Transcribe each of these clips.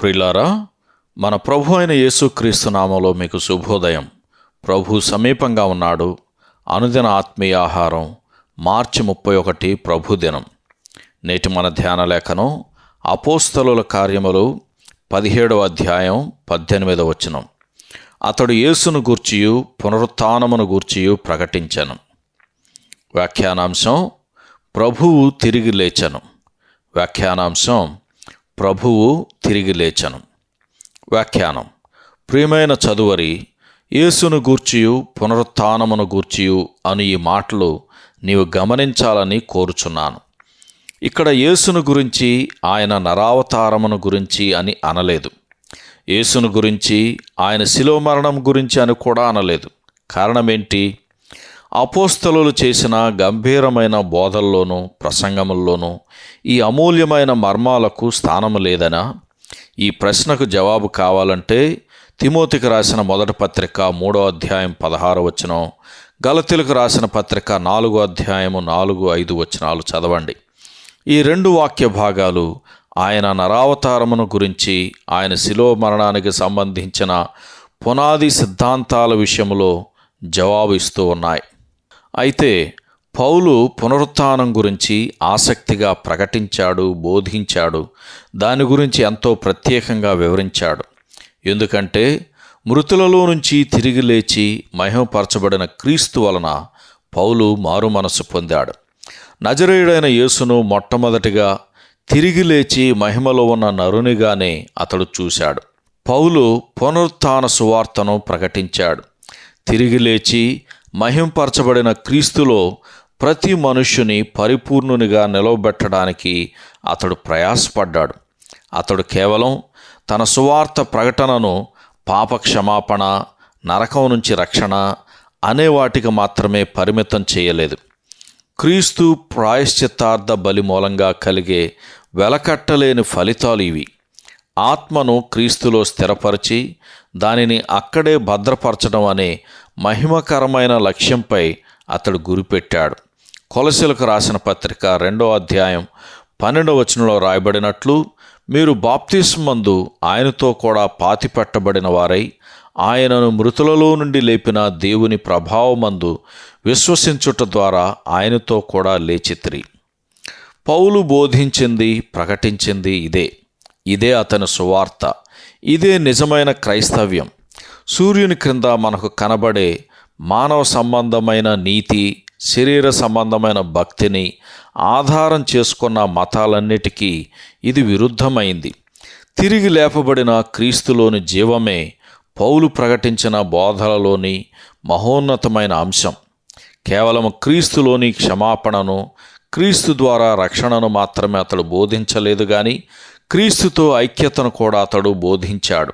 ప్రిలారా మన ప్రభు అయిన యేసుక్రీస్తు నామంలో మీకు శుభోదయం. ప్రభు సమీపంగా ఉన్నాడు. అనుదిన ఆత్మీయ ఆహారం మార్చి ముప్పై ఒకటి ప్రభు దినం. నేటి మన ధ్యాన లేఖనం అపోస్తలుల కార్యములు పదిహేడవ అధ్యాయం పద్దెనిమిదవ వచనం. అతడు యేసును గూర్చియు పునరుత్నమును గూర్చియు ప్రకటించను. వ్యాఖ్యానాంశం ప్రభువు తిరిగి లేచను. వ్యాఖ్యానాంశం ప్రభువు తిరిగి లేచను. వ్యాఖ్యానం. ప్రియమైన చదువరి యేసును గూర్చియు పునరుత్నమును గూర్చియు అను ఈ మాటలు నీవు గమనించాలని కోరుచున్నాను. ఇక్కడ యేసును గురించి ఆయన నరావతారమును గురించి అని అనలేదు. యేసును గురించి ఆయన శిలో మరణం గురించి అని కూడా అనలేదు. కారణమేంటి? అపోస్తలు చేసిన గంభీరమైన బోధల్లోనూ ప్రసంగముల్లోనూ ఈ అమూల్యమైన మర్మాలకు స్థానము లేదనా? ఈ ప్రశ్నకు జవాబు కావాలంటే తిమోతికి రాసిన మొదటి పత్రిక మూడో అధ్యాయం పదహారు వచనం గలతీలకు రాసిన పత్రిక నాలుగో అధ్యాయము నాలుగు ఐదు వచనాలు చదవండి. ఈ రెండు వాక్య భాగాలు ఆయన నరావతారమును గురించి ఆయన శిలో మరణానికి సంబంధించిన పునాది సిద్ధాంతాల విషయంలో జవాబు ఇస్తూ ఉన్నాయి. అయితే పౌలు పునరుత్థానం గురించి ఆసక్తిగా ప్రకటించాడు బోధించాడు దాని గురించి ఎంతో ప్రత్యేకంగా వివరించాడు. ఎందుకంటే మృతులలో నుంచి తిరిగి లేచి మహిమపరచబడిన క్రీస్తు వలన పౌలు మారు మనసు పొందాడు. నజరేయుడైన యేసును మొట్టమొదటిగా తిరిగి లేచి మహిమలో ఉన్న నరునిగానే అతడు చూశాడు. పౌలు పునరుత్థాన సువార్తను ప్రకటించాడు. తిరిగి లేచి మహింపరచబడిన క్రీస్తులో ప్రతి మనుష్యుని పరిపూర్ణునిగా నిలవబెట్టడానికి అతడు ప్రయాసపడ్డాడు. అతడు కేవలం తన సువార్త ప్రకటనను పాప క్షమాపణ నరకం నుంచి రక్షణ అనే వాటికి మాత్రమే పరిమితం చేయలేదు. క్రీస్తు ప్రాయశ్చిత్తార్థ బలి మూలంగా కలిగే వెలకట్టలేని ఫలితాలు ఇవి. ఆత్మను క్రీస్తులో స్థిరపరిచి దానిని అక్కడే భద్రపరచడం అనే మహిమకరమైన లక్ష్యంపై అతడు గురిపెట్టాడు. కొలసీలకు రాసిన పత్రిక రెండో అధ్యాయం పన్నెండవ వచనంలో రాయబడినట్లు మీరు బాప్తిస్మందు ఆయనతో కూడా పాతిపెట్టబడిన వారై ఆయనను మృతులలో నుండి లేపిన దేవుని ప్రభావమందు విశ్వసించుట ద్వారా ఆయనతో కూడా లేచిత్రి. పౌలు బోధించింది ప్రకటించింది ఇదే. ఇదే అతని సువార్త. ఇదే నిజమైన క్రైస్తవ్యం. సూర్యుని క్రింద మనకు కనబడే మానవ సంబంధమైన నీతి శరీర సంబంధమైన భక్తిని ఆధారం చేసుకున్న మతాలన్నిటికీ ఇది విరుద్ధమైంది. తిరిగి లేపబడిన క్రీస్తులోని జీవమే పౌలు ప్రకటించిన బోధలలోని మహోన్నతమైన అంశం. కేవలం క్రీస్తులోని క్షమాపణను క్రీస్తు ద్వారా రక్షణను మాత్రమే అతడు బోధించలేదు కానీ క్రీస్తుతో ఐక్యతను కూడా అతడు బోధించాడు.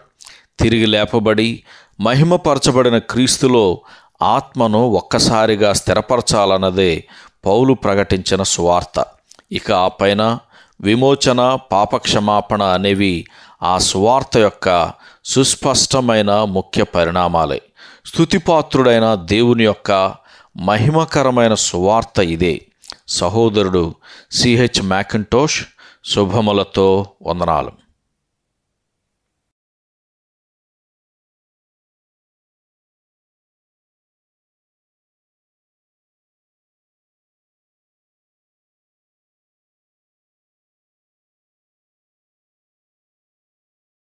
తిరిగి లేపబడి మహిమపరచబడిన క్రీస్తులో ఆత్మను ఒక్కసారిగా స్థిరపరచాలన్నదే పౌలు ప్రకటించిన సువార్త. ఇక ఆ పైన విమోచన పాపక్షమాపణ అనేవి ఆ సువార్త యొక్క సుస్పష్టమైన ముఖ్య పరిణామాలే. స్థుతిపాత్రుడైన దేవుని యొక్క మహిమకరమైన సువార్త ఇదే. సహోదరుడు సిహెచ్ మ్యాకింటోష్ శుభములతో వందనాలు.